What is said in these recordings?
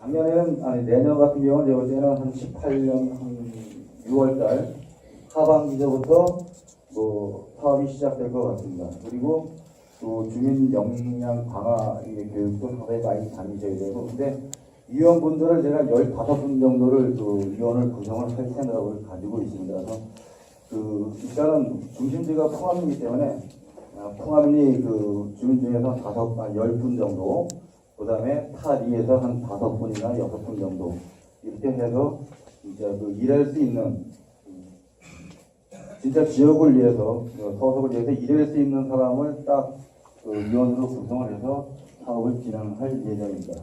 작년에는 아니 내년 같은 경우는 제가 볼 때는 한 18년 한 6월달 하반기서부터 뭐 사업이 시작될 것 같습니다. 그리고 또 주민 역량 강화 이 교육도 상당히 많이 다니셔야 되고 근데 위원분들을 제가 15분 정도를 그 위원을 구성을 할 생각을 가지고 있습니다. 그래서 그 일단은 중심지가 풍암이기 때문에 아, 풍암리 그 주민 중에서 다섯 아, 열분 정도 그 다음에 타리에서 한 다섯 분이나 여섯 분 정도 이렇게 해서 이제 그 일할 수 있는 진짜 지역을 위해서 어, 서석을 위해서 일할 수 있는 사람을 딱그 위원으로 구성을 해서 사업을 진행할 예정입니다.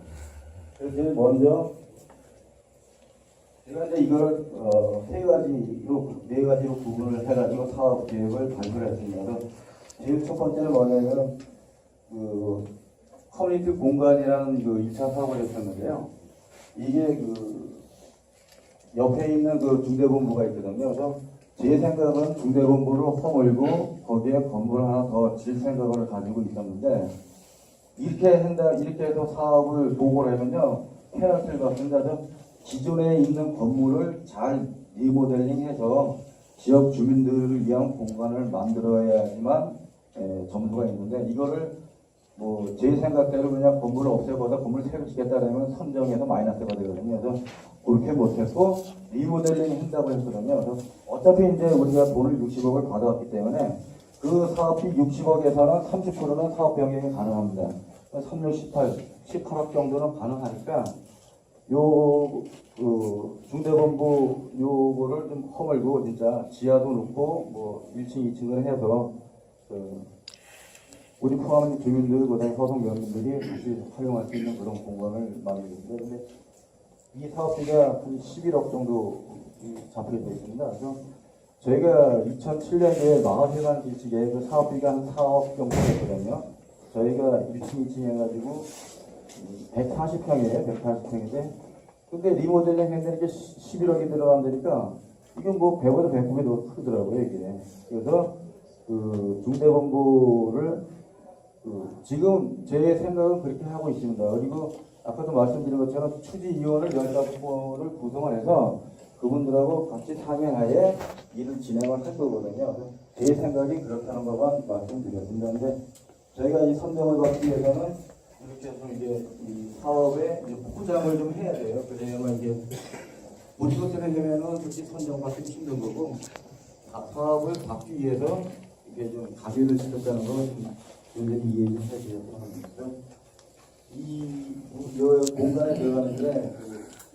그래서 제일 먼저 제가 이제 이걸 어, 세 가지로 네 가지로 구분을 해가지고 사업 계획을 발표를 했습니다. 그래서 제일 첫 번째는 뭐냐면 그 커뮤니티 공간이라는 그 1차 사업을 했었는데요. 이게 그 옆에 있는 그 중대본부가 있거든요. 그래서 제 생각은 중대본부를 허물고 거기에 건물 하나 더 질 생각을 가지고 있었는데 이렇게 한다 이렇게 해서 사업을 보고를 하면요 페널티를 받습니다. 그래서 기존에 있는 건물을 잘 리모델링해서 지역 주민들을 위한 공간을 만들어야지만 에, 점수가 있는데 이거를 뭐 제 생각대로 그냥 건물을 없애버려 건물 새로 짓겠다 그러면 선정해서 마이너스가 되거든요. 그래서 그렇게 못했고 리모델링 한다고 했거든요. 그래서 어차피 이제 우리가 돈을 60억을 받아왔기 때문에 그 사업비 60억에서는 30%는 사업 변경이 가능합니다. 3, 6, 18, 18억 정도는 가능하니까 요, 그, 중대본부 요거를 좀 허물고 진짜 지하도 넣고 뭐 1층, 2층을 해서 그 우리 포함한 주민들, 그다음에 서성 면민들이 다시 활용할 수 있는 그런 공간을 만들었는데 근데 이 사업비가 한 11억 정도 잡히게 되어 있습니다. 그래서 저희가 2007년에 마하시간 길치에 그 사업비가 한 4억 정도 됐거든요. 저희가 1층, 2층 해가지고 140평이에요. 140평인데 근데 리모델링 했는데 이게 11억이 들어간다니까 이건 뭐 100보다 100kub이 더 크더라고요 이게. 그래서 그 중대본부를 그 지금 제 생각은 그렇게 하고 있습니다. 그리고 아까도 말씀드린 것처럼 추진위원을 15분을 구성을 해서 그분들하고 같이 상의하에 일을 진행을 할 거거든요. 제 생각이 그렇다는 것만 말씀드렸습니다. 근데 저희가 이 선정을 받기 위해서는 이렇게 해서 이제 이 사업에 이제 포장을 좀 해야 돼요. 그래야만 이게 무조건 하려면은 솔직히 선정받기 힘든 거고 다- 사업을 받기 위해서 이게 좀 가비를 시켰다는 거는 굉장히 이해 좀 해주셨으면 합니다. 이, 이 공간에 들어가는데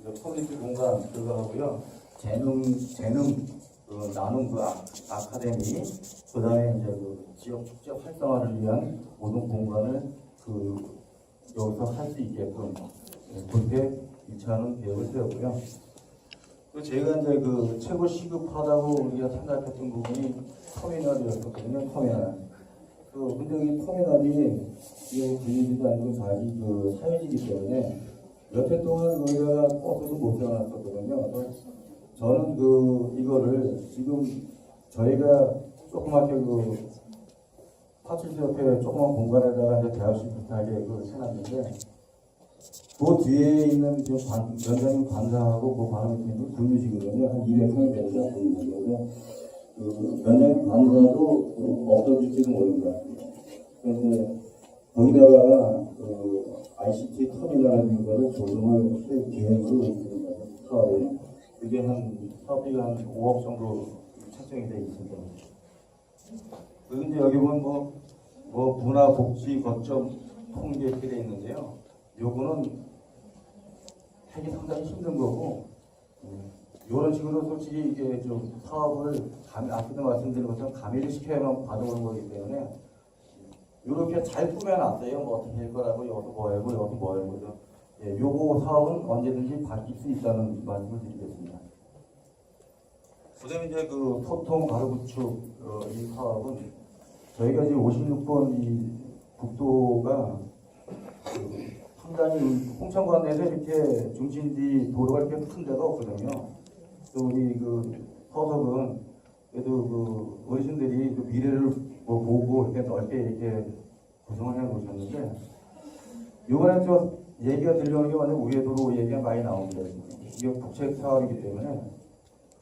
그 커뮤니티 공간 들어가고요. 재능 재능 그 나눔 그 아, 아카데미 그다음에 이제 그 지역 축제 활성화를 위한 모든 공간을 그 여기서 할 수 있게끔 예, 그렇게 2차는 계획을 세웠고요. 그 제가 이제 그 최고 시급하다고 우리가 생각했던 부분이 터미널이었거든요. 터미널. 그 근데 이 터미널이 이 분위기도 아니고 자기 그 사회이기 때문에 몇 해 동안 우리가 버스도 못. 그래서 저는 그 이거를 지금 저희가 조그맣게 그 파출소 옆에 조그만 공간에다가 이제 대화실 비슷하게 그 해놨는데 그 뒤에 있는 그 관, 연장님 관사하고 그 바람이 있는 분유시거든요. 한 200평이 됩니다. 분유시거든요. 관사도 그 없어질지도 모릅니다. 그래서 거기다가 그 ICT 터미널이라는 거를 조성을 할 계획으로 있습니다. 사업에. 그게 한 사업비가 한 5억 정도 책정이 되어 있습니다. 그리고 이제 여기 보면 뭐, 뭐 문화 복지 거점 통계 이렇게 되어 있는데요. 요거는 하기 상당히 힘든 거고 이런 식으로 솔직히 이게 좀 사업을 감, 아까도 말씀드린 것처럼 가미를 시켜야만 받아오는 거기 때문에 이렇게 잘 꾸며놨어요. 뭐 어떻게 할 거라고 여기서 뭐 하고 여기서 뭐 하고 죠 예, 요거 사업은 언제든지 바뀔 수 있다는 말씀을 드리겠습니다. 그다음에 이제 그 소통 바로 구축 어, 이 사업은 저희가 지금 56번 이 국도가 그 상당히 홍천관 내에서 이렇게 중심지 도로가 이렇게 큰 데가 없거든요. 또 우리 그 서석은 그래도 그 어르신들이 그 미래를 뭐 보고 이렇게 넓게 이렇게 구성을 해 놓으셨는데 이번에 저 얘기가 들려오는 게 완전 우회도로 얘기가 많이 나옵니다. 이게 국책 사업이기 때문에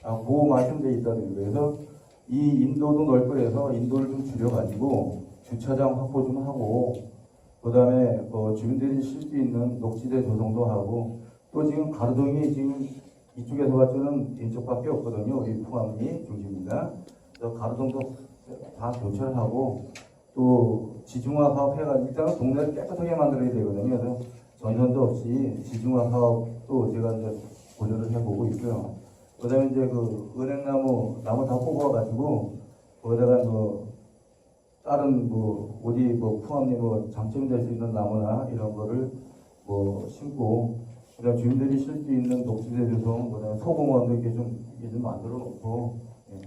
아, 그 말씀돼 있다는 그래서 이 인도도 넓고 해서 인도를 좀 줄여가지고 주차장 확보 좀 하고 그 다음에 뭐 주민들이 쉴 수 있는 녹지대 조성도 하고 또 지금 가로등이 지금 이쪽에서 봤자는 이쪽밖에 없거든요. 우리 풍암리 중심입니다. 그래서 가로등도 다 교체하고 또 지중화 사업 해가지고 일단은 동네를 깨끗하게 만들어야 되거든요. 그래서 전선도 없이 지중화 사업도 제가 이제 고려를 해보고 있고요. 그다음에 이제 그 은행나무 나무 다 뽑아가지고 거기다가 뭐 다른 뭐 어디 뭐 풍암리 뭐 장점될 수 있는 나무나 이런 거를 뭐 심고 그다음 주민들이 쉴 수 있는 녹지대 조성 그다음에 소공원도 이렇게 좀 이렇게 좀 만들어 놓고 예.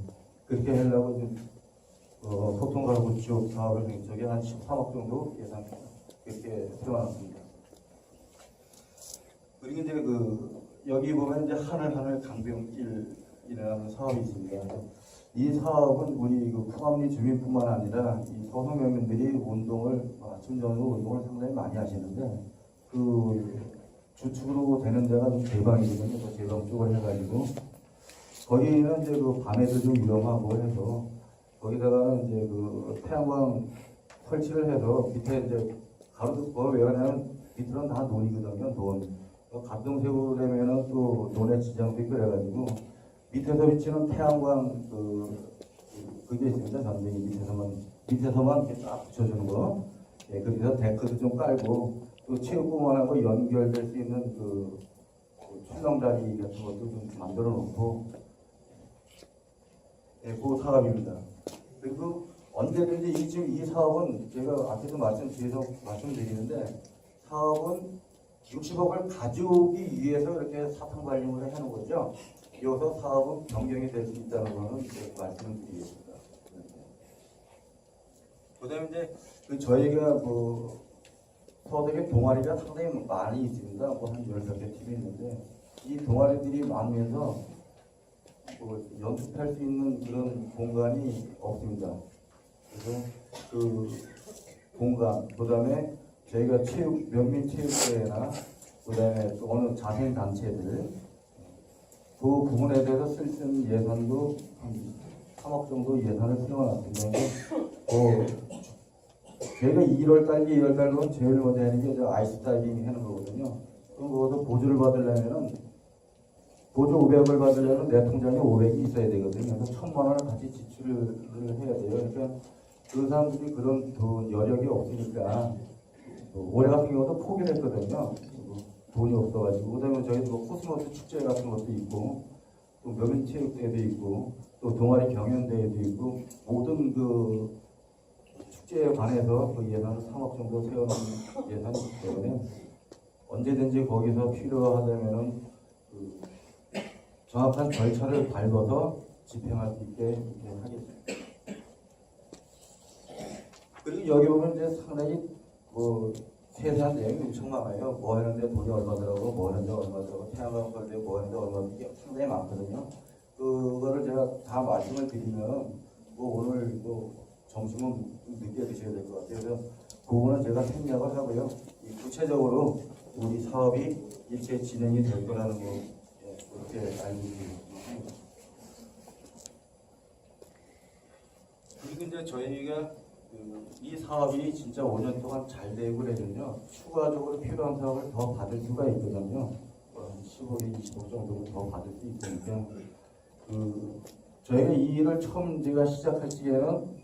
그렇게 하려고 좀 어, 소통가구 지역 사업을 저기 한 13억 정도 예상 그렇게 세워놨습니다. 그리고 이제 그 여기 보면 이제 하늘 하늘 강병길이라는 사업이 있습니다. 이 사업은 우리 그 풍암리 주민뿐만 아니라 이 소상공인들이 운동을 아침 저녁 운동을 상당히 많이 하시는데 그 주축으로 되는 데가 좀 대방이거든요. 그 대방 쪽을 해가지고 거기는 이제 그 밤에도 좀 위험하고 해서 거기다가는 이제 그 태양광 설치를 해서 밑에 이제 가로도 그걸 왜 하냐면 밑으로는 다 논이거든요. 논. 감동새우 되면은 또 논에 지장도 있고 그래가지고 밑에서 비치는 태양광 그, 그 그게 있습니다. 전등이 밑에서만 밑에서만 이렇게 딱 붙여주는 거. 예, 거기서 데크도 좀 깔고 또 체육공원하고 연결될 수 있는 그, 그 출렁다리 같은 것도 좀 만들어 놓고 예, 그 사업입니다. 그리고 언제든지 이 지금 이 사업은 제가 앞에서 말씀 계속 말씀드리는데 사업은 60억을 가져오기 위해서 이렇게 사탕 발령을 하는 거죠. 여기서 사업은 변경이 될 수 있다는 거는 이제 말씀을 드리겠습니다. 그 다음에 이제 그 저희가 그 서대계 동아리가 상당히 많이 있습니다. 뭐한 열몇 개 팀이 있는데 이 동아리들이 많으면서 뭐 연습할 수 있는 그런 공간이 없습니다. 그래서 그 공간, 그 다음에 저희가 체육, 면민 체육대회나 그 다음에 또 어느 자생 단체들 그 부분에 대해서 쓸 수 있는 예산도 한 3억 정도 예산을. 그 저희가 1월 달기 2월 달로 제일 먼저 하는 게 저 아이스 다이빙 하는 거거든요. 그럼 그것도 보조를 받으려면은 보조 500을 받으려면 내 통장에 500이 있어야 되거든요. 그래서 천만 원을 같이 지출을 해야 돼요. 그러니까 그 사람들이 그런 돈 여력이 없으니까 어, 올해 같은 경우도 포기를 했거든요. 뭐 돈이 없어가지고 그다음에 저희도 뭐 코스모스 축제 같은 것도 있고 또 명인 체육대회도 있고 또 동아리 경연대회도 있고 모든 그 축제에 관해서 그 예산을 3억 정도 세워놓은 예산이기 때문에 언제든지 거기서 필요하다면은 그 정확한 절차를 밟아서 집행할 수 있게 하겠습니다. 그리고 여기 보면 이제 상당히 뭐 세세한 내용이 엄청 많아요. 뭐 하는데 돈이 얼마 들어가고 뭐 하는데 얼마 들어가고 태양광 걸때 뭐 하는데 얼마 이게 상당히 많거든요. 그거를 제가 다 말씀을 드리면 뭐 오늘 뭐 점심은 늦게 드셔야 될 것 같아요. 그래서 그거는 제가 생략을 하고요. 이 구체적으로 우리 사업이 일체 진행이 될 거라는 거 예, 그렇게 알고 있습니다. 그리고 이제 저희가 그이 사업이 진짜 5년 동안 잘 되고 그러면요 추가적으로 필요한 사업을 더 받을 수가 있거든요. 뭐한 15일, 25 정도 더 받을 수 있으니까 그 저희가 이 일을 처음 제가 시작할 적에는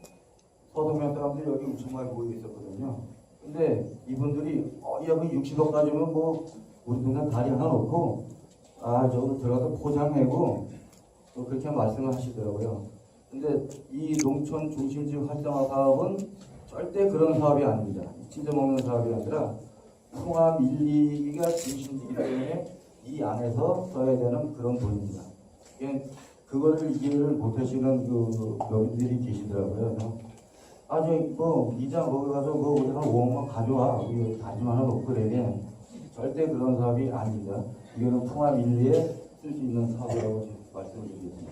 서동면 사람들이 여기 엄청 많이 모여 있었거든요. 근데 이분들이 어, 야, 그 60억 가지면 뭐 우리 동네 다리 하나 놓고 아 저거 들어가서 포장하고 또 그렇게 말씀을 하시더라고요. 근데 이 농촌 중심지 활성화 사업은 절대 그런 사업이 아닙니다. 찢어 먹는 사업이 아니라 통합 1, 2가 중심지기 때문에 이 안에서 써야 되는 그런 돈입니다. 그거를 이해를 못하시는 그 여러분들이 계시더라고요. 아저 뭐 이자 거기 가서 뭐 우리 한 5억만 가져와 우리 다짐 하나 놓고 그래 절대 그런 사업이 아닙니다. 이거는 1, 2에 쓸 수 있는 사업이라고 말씀을 드리겠습니다.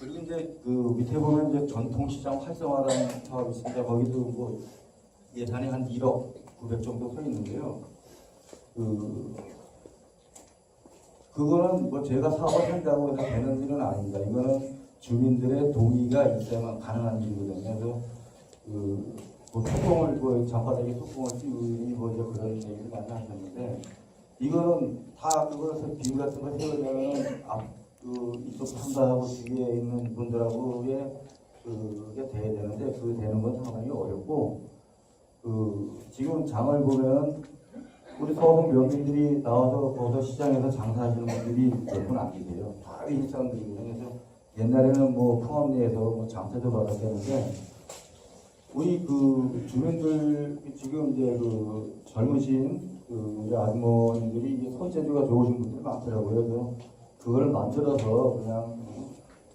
그리고 이제 그 밑에 보면 이제 전통시장 활성화라는 사업이 있습니다. 거기도 뭐 예산이 한 1억 900 정도 서 있는데요. 그 그거는 뭐 제가 사업을 한다고 해서 되는 일은 아닙니다. 이거는 주민들의 동의가 있어야만 가능한 일이거든요. 그래서 그, 뭐 소통을 뭐 장바닥에 소통을 씌우니 뭐 이제 그런 얘기를 많이 하셨는데 이거는 다 그거에서 비유 같은 거 세우려면 앞그 이쪽 참가하고 뒤에 있는 분들하고의 그게 돼야 되는데 그 되는 건 상당히 어렵고 그 지금 장을 보면 우리 서울 명민들이 나와서 버섯 시장에서 장사하시는 분들이 몇 분 안 계세요. 다 외국 사람들이거든요. 그래서 옛날에는 뭐 풍암리에서 뭐 장사도 받았었는데 우리 그 주민들 지금 이제 그 젊으신 그 우리 아주머니들이 이게 손재주가 좋으신 분들이 많더라고요. 그래서 그걸 만들어서 그냥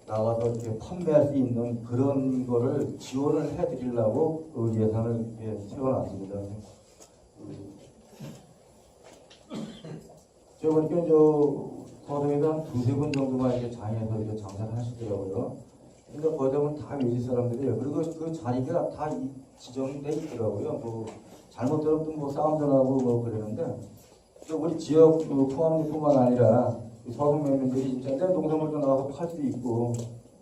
나가서 이렇게 판매할 수 있는 그런 거를 지원을 해드리려고 그 예산을 세워놨습니다. 그 제가 보니까 저 서동에서 한 두세 분 정도만 이렇게 장에서 이렇게 장사를 하시더라고요. 그러니까 거기 보면 다 외지 사람들이에요. 그리고 그 자리가 다 이- 지정돼 있더라고요. 뭐 잘못 들었던 뭐 싸움도 나고 뭐 그러는데 또 우리 지역 그 포함뿐만 아니라 이 서동면민들이 진짜 내 농산물도 나와서 팔 수도 있고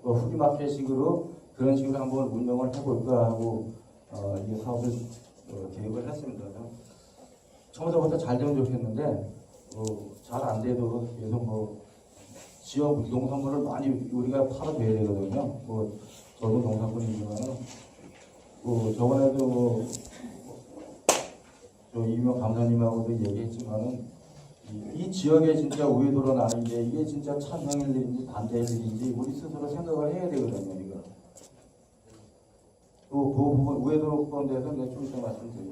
뭐 후기마켓식으로 그런 식으로 한번 운영을 해볼까 하고 어, 이 사업을 어, 계획을 했습니다. 처음부터 잘 되면 좋겠는데 뭐잘안 돼도 계속 뭐 지역 농산물을 많이 우리가 팔아줘야 되거든요. 뭐 저도 농산물이지만은 뭐 저번에도 뭐, 저 이명 감사님하고도 얘기했지만은 이, 이 지역에 진짜 우회도로 나는 게 이게 진짜 찬성일 일인지 반대일 일인지 우리 스스로 생각을 해야 되거든요. 이거. 또그 부분 우회도로 건대해서 내가 좀 말씀드리겠습니다.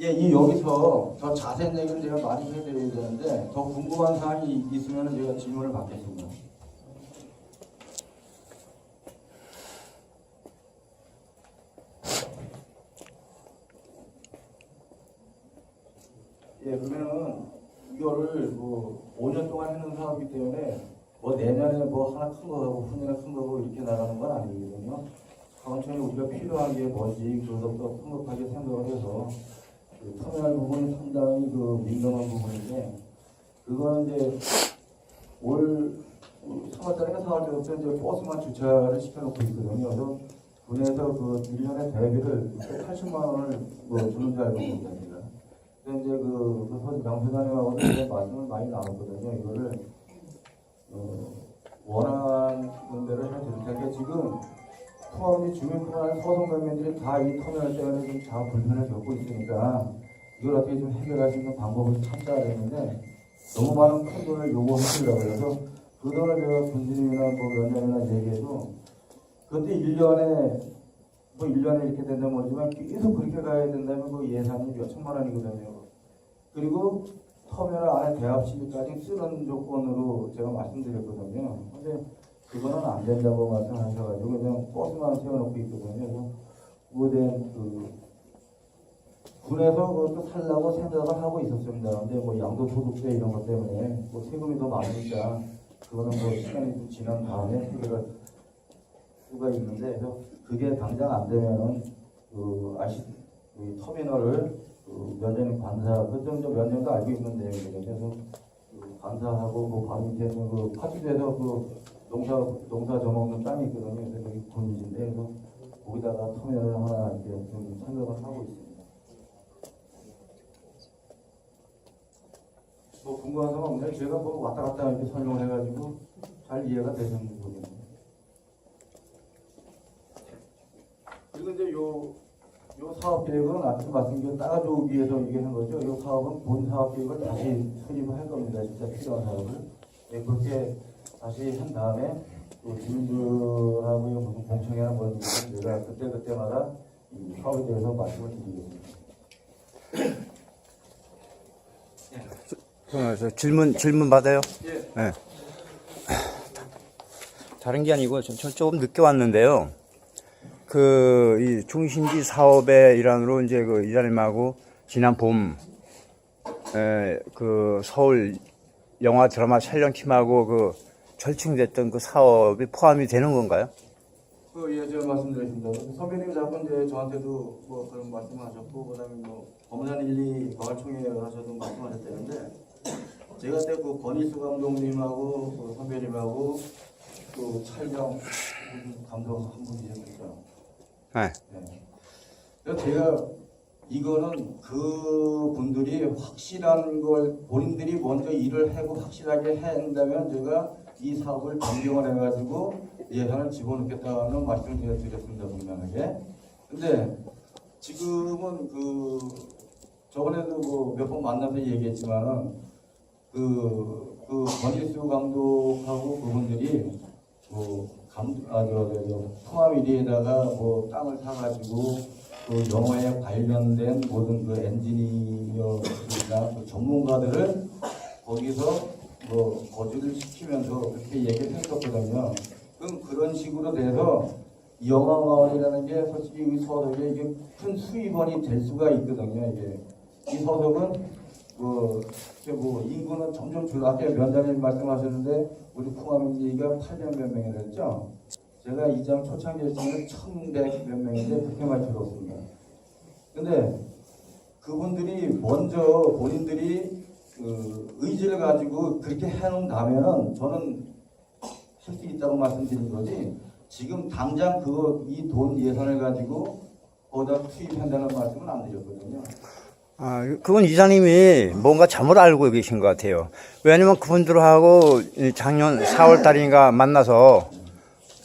예, 이 여기서 더 자세한 얘기를 제가 많이 해드려야 되는데 더 궁금한 사항이 있으면 제가 질문을 받겠습니다. 예, 그러면은 이거를 뭐 5년 동안 해놓은 사업이기 때문에 뭐 내년에 뭐 하나 큰 거 하고 후년에 큰 거고 이렇게 나가는 건 아니거든요. 천천히 우리가 필요한 게 뭔지 그것부터 성급하게 생각을 해서 그 터미널 부분이 상당히 그 민감한 부분인데 그거는 이제 올 3월달인가 4월 때부터 이제 버스만 주차를 시켜놓고 있거든요. 그래서 군에서 그 1년에 대비를 80만 원을 뭐 주는 줄 알고 있습니다. 근데 이제 그, 그 이제 말씀을 많이 나눴거든요. 이거를 어, 원하는 대로 해드릴 텐데 지금 포함이 주민뿐만 서동 면민들이 다 이 터미널 때문에 좀다 불편을 겪고 있으니까 이걸 어떻게 좀 해결할 수 있는 방법을 찾아야 되는데 너무 많은 큰 돈을 요구하시려고 해서 그 돈을 제가 군진이나 뭐 면장이나 얘기해도 그때 1년에 뭐 1년에 이렇게 된다면 모르지만 계속 그렇게 가야 된다면 그 예산이 몇 천만 원이거든요. 그리고 터미널 안에 대합실까지 쓰는 조건으로 제가 말씀드렸거든요. 근데 그거는 안 된다고 말씀하셔가지고 그냥 버스만 세워놓고 있거든요. 그래서 우대한 그 군에서 그것도 살라고 생각을 하고 있었습니다. 근데 뭐 양도소득세 이런 것 때문에 뭐 세금이 더 많으니까 그거는 뭐 시간이 좀 지난 다음에 해결할 수가 있는데 그래서 그게 당장 안 되면은 그 아시 그 터미널을 그 면접 관사 그좀 면접도 알고 있는 내용이거든요. 그래서 그 관사하고 그 밑에 있는 그 파주에서 그 농사 농사 져먹는 땅이 있거든요. 그래서 거기 군지인데 그래서 거기다가 터미널을 하나 이렇게 좀 생각을 하고 있습니다. 뭐 궁금한 사람 없나요? 제가 뭐 왔다 갔다 이렇게 설명을 해가지고 잘 이해가 되셨는지 모르겠네요. 그리고 이제 요, 요 사업 계획은 앞서 말씀드린 따라주기 위해서 이게 한 거죠. 요 사업은 본 사업 계획을 다시 수립을 할 겁니다. 진짜 필요한 사업을. 네, 그렇게 다시 한 다음에 또 주민들하고 무슨 공청회나 뭐거 내가 그때 그때마다 이 사업에 대해서 말씀을 드리겠습니다. 어, 저 질문 질문 받아요. 예. 네. 다른 게 아니고 저, 저 조금 늦게 왔는데요. 그 이 중심지 사업의 일환으로 이제 그 이사님하고 지난 봄, 에, 그 서울 영화 드라마 촬영팀하고 그 절충됐던 그 사업이 포함이 되는 건가요? 그 예, 제가 말씀드렸습니다. 선배님 이제 저한테도 뭐 그런 말씀하셨고, 그 다음에 뭐 법무장 1, 2 마을총회 하셔도 말씀하셨다는데, 제가 그때 그 권일수 감독님하고 그 선배님하고 그 촬영 감독 한 분이셨죠. 네. 네. 그래서 제가 이거는 그 분들이 확실한 걸 본인들이 먼저 일을 하고 확실하게 한다면 제가 이 사업을 변경을 해가지고 예산을 집어넣겠다는 말씀을 드렸습니다 분명하게. 근데 지금은 그 저번에도 그 몇 번 만나서 얘기했지만은 그, 그 권일수 감독하고 그분들이 그 감, 아, 저, 저, 저, 통합일에다가 뭐 땅을 사가지고 그 영어에 관련된 모든 그 엔지니어나 그 전문가들을 거기서 뭐 거주를 시키면서 그렇게 얘기를 했었거든요. 그럼 그런 식으로 돼서 영화마을이라는 게 솔직히 이 서석에 이게 큰 수입원이 될 수가 있거든요. 이게 이 서석은 그, 뭐 인구는 점점 줄어. 아까 면장님 말씀하셨는데 우리 풍암인지가 800몇 명이라 했죠. 제가 이장 초창기에 때는 1100 몇 명인데 그렇게 많이 줄었습니다. 근데 그분들이 먼저 본인들이 그 의지를 가지고 그렇게 해놓는다면은 저는 할 수 있다고 말씀드린 거지. 지금 당장 그거 이 돈 예산을 가지고 거기다 투입한다는 말씀은 안 드렸거든요. 아, 그건 이사님이 뭔가 잘못 알고 계신 것 같아요. 왜냐면 그분들하고 이 작년 4월 달인가 만나서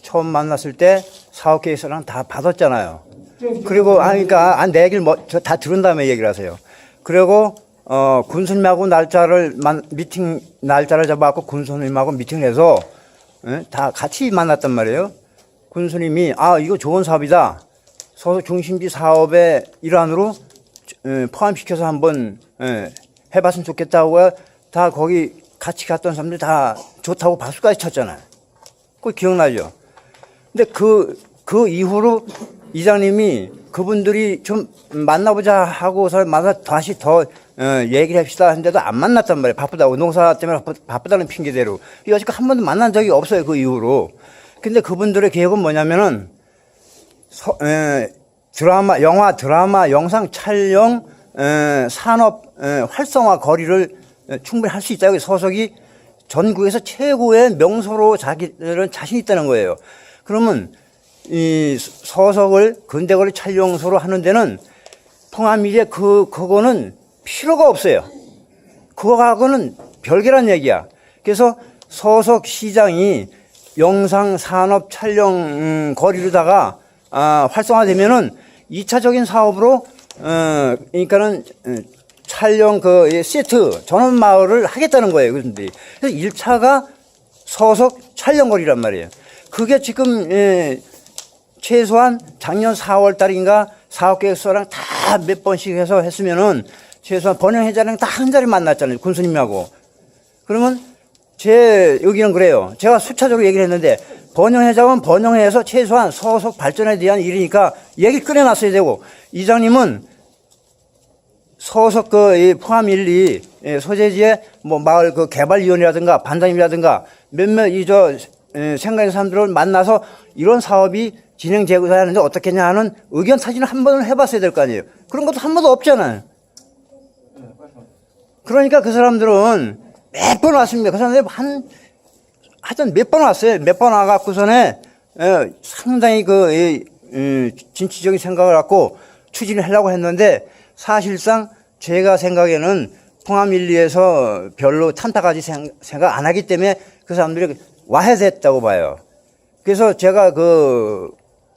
처음 만났을 때 사업 계획서랑 다 받았잖아요. 그리고 아 그러니까 아, 내 얘기를 뭐, 저다 들은 다음에 얘기를 하세요. 그리고 어 군수님하고 날짜를 만, 미팅 날짜를 잡아갖고 군수님하고 미팅을 해서 예? 다 같이 만났단 말이에요. 군수님이 아 이거 좋은 사업이다. 소속 중심지 사업의 일환으로 예, 포함시켜서 한번 예, 해봤으면 좋겠다고 다 거기 같이 갔던 사람들 다 좋다고 박수까지 쳤잖아요. 그거 기억나죠? 근데 그, 그 이후로 이장님이 그분들이 좀 만나보자 하고서 만나 다시 더 어, 얘기를 합시다 했는데도 안 만났단 말이에요. 바쁘다고. 농사 때문에 바쁘, 바쁘다는 핑계대로. 아직 한 번도 만난 적이 없어요. 그 이후로. 근데 그분들의 계획은 뭐냐면은 서- 에, 드라마, 영화, 드라마, 영상 촬영, 에, 산업 에, 활성화 거리를 에, 충분히 할 수 있다. 여기 소속이 전국에서 최고의 명소로 자기들은 자신 있다는 거예요. 그러면 이 서석을 근대거리 촬영소로 하는 데는 통합일에 그 그거는 필요가 없어요. 그거하고는 별개란 얘기야. 그래서 서석 시장이 영상 산업 촬영 음, 거리로다가 아, 활성화되면은 2차적인 사업으로 어, 그러니까는 어, 촬영 그 예, 세트 전원 마을을 하겠다는 거예요. 그런데 그래서 1차가 서석 촬영 거리란 말이에요. 그게 지금 예, 최소한 작년 4월 달인가 사업계획서랑 다 몇 번씩 해서 했으면은 최소한 번영회장이랑 다 한 자리 만났잖아요. 군수님하고. 그러면 제 여기는 그래요. 제가 수차적으로 얘기를 했는데 번영회장은 번영회에서 최소한 서속 발전에 대한 일이니까 얘기 꺼내놨어야 되고 이장님은 서석 그이 포함 일리 예, 소재지의 뭐 마을 그 개발위원이라든가 반장님이라든가 몇몇 이 저 생각하는 사람들을 만나서 이런 사업이 진행 재구사 하는데 어떻겠냐 하는 의견 타진을 한 번은 해봤어야 될 거 아니에요. 그런 것도 한 번도 없잖아요. 그러니까 그 사람들은 몇 번 왔습니다. 그 사람들이 한, 하여튼 몇 번 왔어요. 몇 번 와갖고서는, 에, 상당히 그, 이, 이, 진취적인 생각을 갖고 추진을 하려고 했는데 사실상 제가 생각에는 통합일리에서 별로 생- 생각 안 하기 때문에 그 사람들이 와해됐다고 봐요. 그래서 제가 그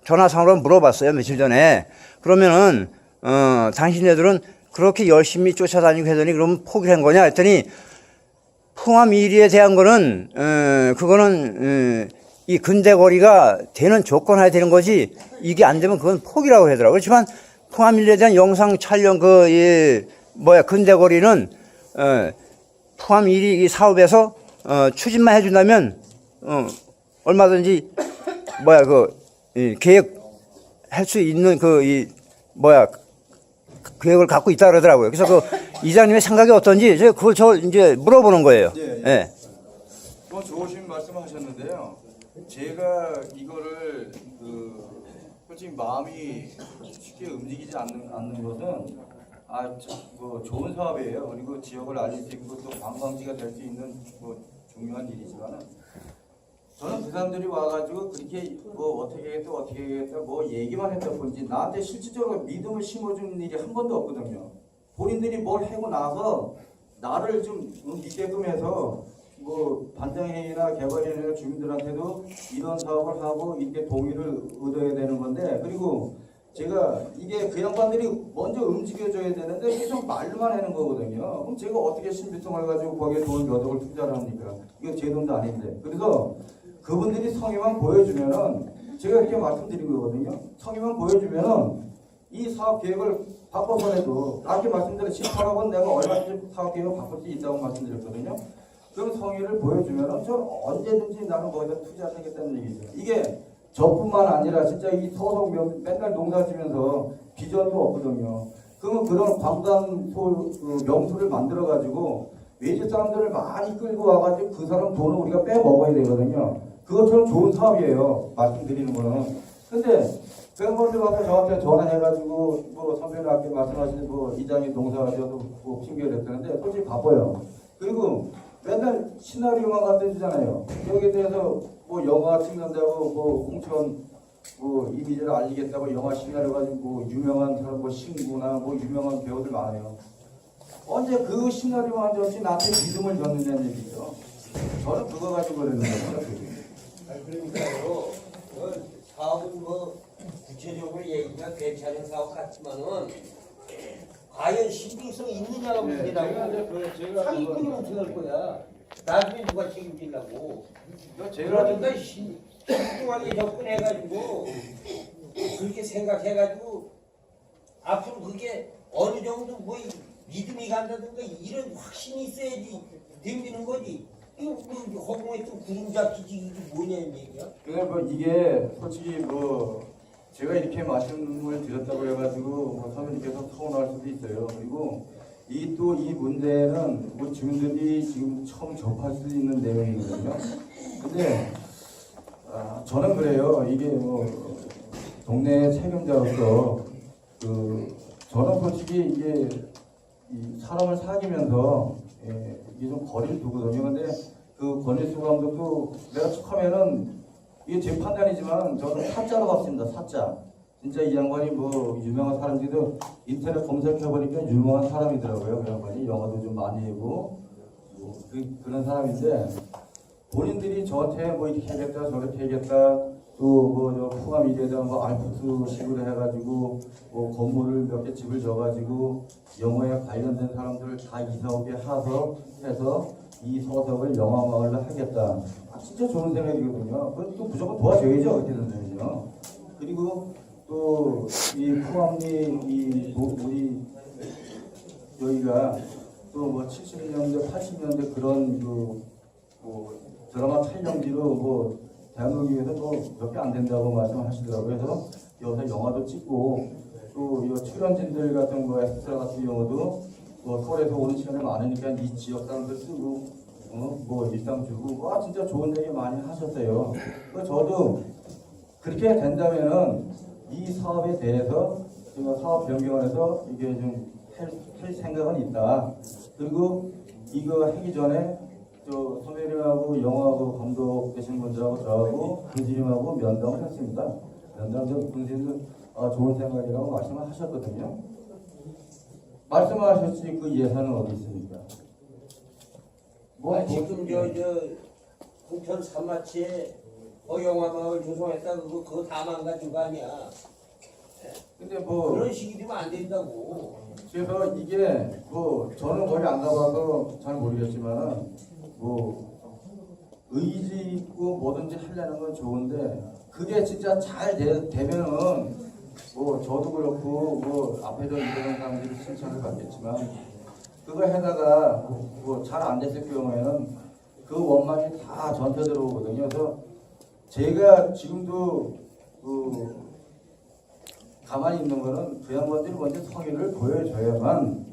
전화상으로 물어봤어요. 며칠 전에. 그러면은, 어, 당신네들은 그렇게 열심히 쫓아다니고 하더니 그러면 포기를 한 거냐 했더니 포함 1위에 대한 거는, 어, 그거는, 어, 이 근대거리가 되는 조건 하에 되는 거지 이게 안 되면 그건 포기라고 하더라고요. 그렇지만 포함 1위에 대한 영상 촬영 그, 이, 뭐야, 근대거리는, 어, 포함 1위 이 사업에서, 어, 추진만 해준다면, 어, 얼마든지, 뭐야, 그, 이 계획 할 수 있는 그, 이, 뭐야, 계획을 갖고 있다 그러더라고요. 그래서 그 이장님의 생각이 어떤지 제가 그걸 저 이제 물어보는 거예요. 예, 예. 예. 그뭐 좋으신 말씀하셨는데요. 제가 이거를 그 솔직히 마음이 쉽게 움직이지 않는, 않는 것은 아, 저- 뭐 좋은 사업이에요. 그리고 지역을 알릴 수 있고 또 관광지가 될 수 있는 뭐 중요한 일이지만은 저는 그 사람들이 와가지고 그렇게 뭐 어떻게 하겠다 어떻게 하겠다 뭐 얘기만 했다 뿐이지 나한테 실질적으로 믿음을 심어주는 일이 한 번도 없거든요. 본인들이 뭘 하고 나서 나를 좀 믿게끔 해서 뭐 반장회의나 개발회의나 주민들한테도 이런 사업을 하고 이렇게 동의를 얻어야 되는 건데 그리고 제가 이게 그 양반들이 먼저 움직여줘야 되는데 이게 좀 말만 하는 거거든요. 그럼 제가 어떻게 신비통을 가지고 거기에 돈 몇 억을 투자를 합니까? 이거 제 돈도 아닌데. 그래서 그분들이 성의만 보여주면은 제가 이렇게 말씀드린 거거든요. 성의만 보여주면은 이 사업 계획을 바꿔서라도 아까 말씀드린 18억은 내가 얼마든지 사업 계획을 바꿀 수 있다고 말씀드렸거든요. 그럼 성의를 보여주면은 저 언제든지 나는 거기다 투자를 하겠다는 얘기죠. 이게 저뿐만 아니라 진짜 이 서성 면- 맨날 농사 지면서 비전도 없거든요. 그러면 그런 광담소 그 명소를 만들어 가지고 외지 사람들을 많이 끌고 와가지고 그 사람 돈을 우리가 빼 먹어야 되거든요. 그것처럼 좋은 사업이에요. 말씀드리는 거는. 근데 팬분들 와서 저한테 전화해가지고 뭐 선배님 아까 말씀하신 뭐 이장이 농사지어도 뭐 핑계를 했다는데 솔직히 바빠요. 그리고 맨날 시나리오만 갖다 주잖아요. 여기에 대해서 뭐 영화 찍는다고 뭐 홍천 뭐 이미지를 알리겠다고 영화 시나리오 가지고 뭐 유명한 사람 뭐 신구나 뭐 유명한 배우들 많아요. 언제 그 시나리오만 줬지 나한테 믿음을 줬느냐는 얘기죠. 저는 그거 가지고. 그게. 아니, 그러니까요. 그 사업은 뭐 구체적으로 얘기가 괜찮은 사업 같지만은 과연 신빙성 있느냐가 네, 문제라고. 그 사기꾼이 그거- 어떻게 할 거야? 나중에 누가 책임지려고. 그러니까 신- 신중하게 접근해가지고 그렇게 생각해가지고 앞으로 그게 어느 정도 뭐 믿음이 간다든가 이런 확신이 있어야지 댕기는 거지. 허공에 또 구름 잡히지 이게 뭐냐는 얘기야. 근데 뭐 이게 솔직히 뭐 제가 이렇게 말씀을 드렸다고 해가지고 뭐 선생님께서 서운할 수도 있어요. 그리고 이 또 이 문제는 뭐 주민들이 지금 처음 접할 수 있는 내용이거든요. 근데 아, 저는 그래요. 이게 뭐 동네 책임자로서 그 저는 솔직히 이게 이 사람을 사귀면서 예, 이게 좀 거리를 두거든요. 근데 그 권일수 감독도 내가 척하면은 이게 제 판단이지만 저는 사자로 봤습니다. 사자. 진짜 이 양반이 뭐 유명한 사람들도 인터넷 검색해보니까 유명한 사람이더라고요. 그 양반이 영화도 좀 많이 하고 뭐 그, 그런 사람인데 본인들이 저한테 뭐 이렇게 하겠다 저렇게 하겠다 또뭐저 풍암 이래다 뭐 알프스식으로 해가지고 뭐 건물을 몇 개 집을 져가지고 영화에 관련된 사람들을 다 이사 오게 하서 해서 이 서석을 영화 마을로 하겠다. 아, 진짜 좋은 생각이거든요. 그건 또 무조건 도와줘야죠 그렇게 된다면요. 그리고 또이 풍암리 이 뭐- 우리 여기가 또 뭐 70년대 80년대 그런 그 뭐 드라마 촬영지로 뭐 대한민국에서 뭐몇 개 안 된다고 말씀하시더라고요. 그래서 여기서 영화도 찍고 또 이 출연진들 같은 거 엑스트라 같은 경우도 뭐 서울에서 오는 시간이 많으니까 이 지역 사람들 쓰고 어? 뭐 일당 주고 와 진짜 좋은 얘기 많이 하셨어요. 그 저도 그렇게 된다면은 이 사업에 대해서 제가 사업 변경을 해서 이게 좀 할 생각은 있다. 그리고 이거 하기 전에 저 선배님하고 영화하고 감독 되신 분들하고 저하고 군수님하고 면담을 했습니다. 면담 전 군수님도 아, 좋은 생각이라고 말씀을 하셨거든요. 말씀하셨지 그 예산은 어디 있습니까? 뭐 아, 지금 저, 저, 홍천 산마치에 어, 영화마을 조성했다 그거 그거 다 망가진 거 아니야. 근데 뭐 그런 식이 되면 안 된다고. 그래서 이게 뭐 저는 거기 안 가봐서 잘 모르겠지만 뭐 의지 있고 뭐든지 하려는 건 좋은데 그게 진짜 잘 되, 되면은 뭐 저도 그렇고 뭐 앞에서 일하는 사람들이 칭찬을 받겠지만 그거 해다가 뭐 잘 안 됐을 경우에는 그 원만이 다 전혀 들어오거든요. 그래서 제가 지금도 그 가만히 있는 거는 그 양반들이 먼저 성의를 보여줘야만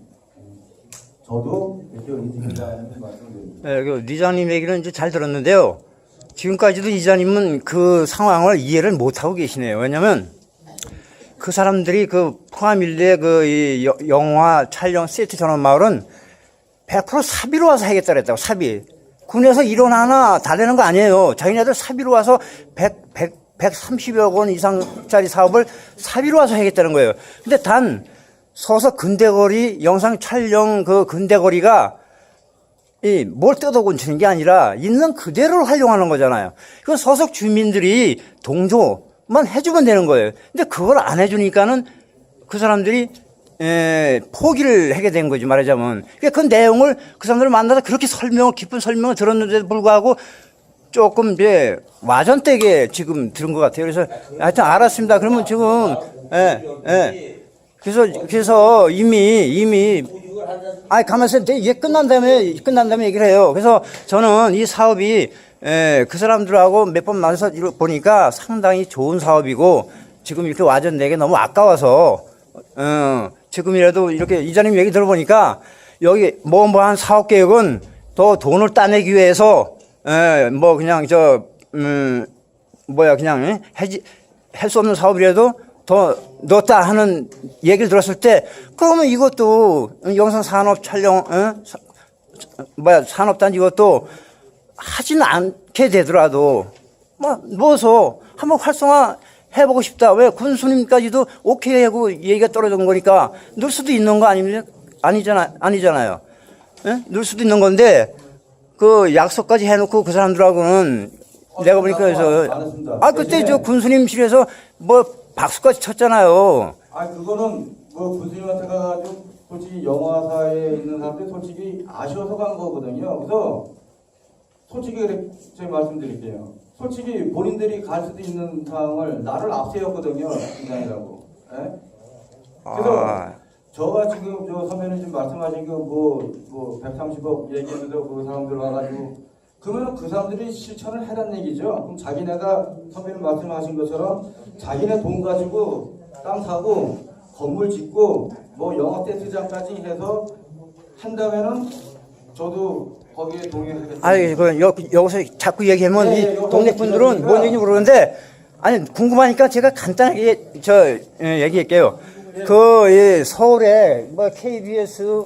저도 의지된다는 말씀드립니다. 예, 그 이장님 얘기는 이제 잘 들었는데요. 지금까지도 이장님은 그 상황을 이해를 못 하고 계시네요. 왜냐면 그 사람들이 그 포함일리의 그이 영화 촬영 세트 전원 마을은 100% 사비로 와서 하겠다 그랬다고 사비. 군에서 일원 하나 달래는 거 아니에요. 자기네들 사비로 와서 100, 100, 130여 원 이상짜리 사업을 사비로 와서 하겠다는 거예요. 근데 단 서서 근대거리 영상 촬영 그 근대거리가 이뭘 뜯어 고치는 게 아니라 있는 그대로 활용하는 거잖아요. 그건 서석 주민들이 동조만 해주면 되는 거예요. 근데 그걸 안 해주니까는 그 사람들이 에, 포기를 하게 된 거지 말하자면. 그러니까 그 내용을 그 사람들을 만나서 그렇게 설명을 깊은 설명을 들었는데도 불구하고 조금 이제 와전되게 지금 들은 것 같아요. 그래서 하여튼 알았습니다. 그러면 지금 예, 예. 그래서 그래서 이미 이미 아니 가만있어 이게 끝난 다음에 끝난 다음에 얘기를 해요. 그래서 저는 이 사업이 에, 그 사람들하고 몇 번 만나서 보니까 상당히 좋은 사업이고 지금 이렇게 와전되게 너무 아까워서 어, 지금이라도 이렇게 이자님 얘기 들어보니까 여기 뭐 뭐 한 사업 계획은 더 돈을 따내기 위해서 에, 뭐 그냥 저 음, 뭐야 그냥 예? 해지 할 수 없는 사업이라도 더 넣었다 하는 얘기를 들었을 때 그러면 이것도 영상 산업 촬영 어? 사- 뭐야 산업단지 이것도 하지는 않게 되더라도 뭐 넣어서 한번 활성화 해보고 싶다 왜 군수님까지도 오케이 하고 얘기가 떨어진 거니까 넣을 수도 있는 거 아닙니까 아니잖아 아니잖아요 예? 넣을 수도 있는 건데 그 약속까지 해놓고 그 사람들하고는 내가 보니까 그래서. 아 그때 저 군수님실에서 뭐 박수까지 쳤잖아요. 아 그거는 뭐 군수님한테 가가지고 솔직히 영화사에 있는 사람들 솔직히 아쉬워서 간 거거든요. 그래서 솔직히 그래 제가 말씀드릴게요. 솔직히 본인들이 갈 수도 있는 상황을 나를 앞세웠거든요. 인상이라고. 예? 그래서 아, 저가 지금 저 선배님 지금 말씀하신 그 그뭐뭐 130억 얘기했는데 그 사람들 와가지고 그러면 그 사람들이 실천을 해란 얘기죠. 그럼 자기네가 선배님 말씀하신 것처럼 자기네 돈 가지고 땅 사고 건물 짓고 뭐 영화 세트장까지 해서 한다면은 저도 거기에 동의하겠습니다. 아니 그 여, 여기서 자꾸 얘기하면 네, 이 여기서 동네 분들은. 뭔 얘기인지 모르는데 아니 궁금하니까 제가 간단하게 저 예, 얘기할게요. 그 이, 서울에 뭐 KBS나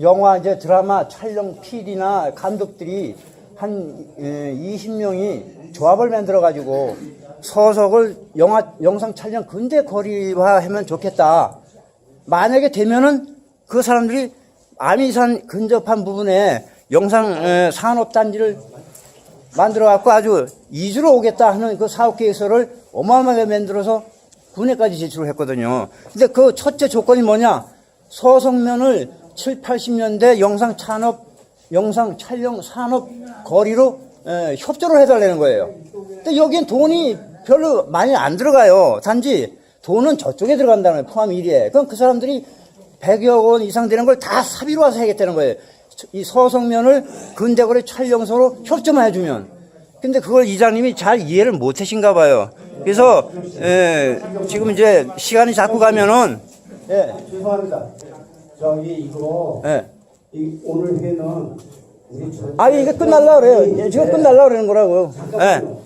영화 이제 드라마 촬영 PD나 감독들이 한 예, 20명이 조합을 만들어 가지고 서석을 영화 영상 촬영 근대 거리화하면 좋겠다. 만약에 되면은 그 사람들이 아미산 근접한 부분에 영상 에, 산업단지를 만들어 갖고 아주 이주로 오겠다 하는 그 사업 계획서를 어마어마하게 만들어서 군에까지 제출을 했거든요. 근데 그 첫째 조건이 뭐냐? 서성면을 7, 80년대 영상 산업, 영상 촬영 산업 거리로 에, 협조를 해달라는 거예요. 근데 여기엔 돈이 별로 많이 안 들어가요. 단지 돈은 저쪽에 들어간다는 거예요. 포함 1위에. 그럼 그 사람들이 100여 원 이상 되는 걸 다 사비로 와서 하겠다는 거예요. 이 서성면을 근대거리 촬영소로 협조만 해주면. 근데 그걸 이장님이 잘 이해를 못 하신가 봐요. 그래서, 에, 지금 이제 시간이 자꾸 가면은, 예, 죄송합니다. 저기 이거 예. 이 오늘 회는 우리 전 아니, 이게 끝날라 그래요. 예, 지금 끝날라 그러는 거라고. 예. 잠깐만요.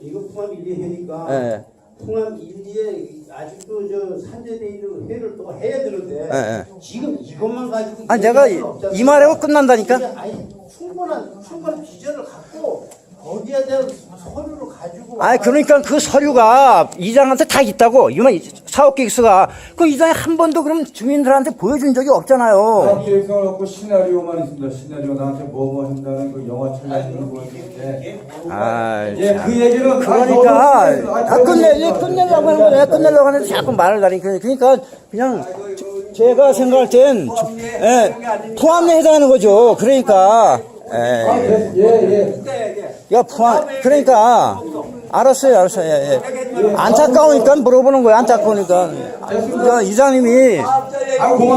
이거 풍암 1리 회니까 예. 풍암 1리에 아직도 저 산재돼 있는 회를 또 해야 되는데 예, 예. 지금 이것만 가지고 아니, 내가 이, 말하고 끝난다니까? 아니 충분한 충분한 비전을 갖고 거기에 대한 서류를 가지고 아니 그러니까 그 서류가 이장한테 다 있다고 이만 사업 계획서가 그 이장이 한 번도 그럼 주민들한테 보여준 적이 없잖아요. 사업 계획서를 갖고 시나리오만 있습니다. 시나리오 나한테 뭐뭐 한다는 그 영화 촬영을 보여주는데 아, 예, 그 얘기는 그러니까 아, 저도- 아, 끝내 얘 끝내려고 하는 거야. 끝내려고 하는데 자꾸 말을 다니까 그러니까 그냥 제가 생각할 땐 예, 포함에 해당하는 거죠. 그러니까 예, 예, 예. 야 포함 그러니까 알았어요, 알았어요. 예, 예. 안타까우니까 물어보는 거야. 안타까우니까 그러니까 이장님이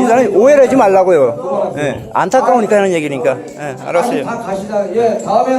이장님 오해를 하지 말라고요. 예, 안타까우니까 하는 얘기니까. 예, 알았어요. 다 가시다. 예, 다음에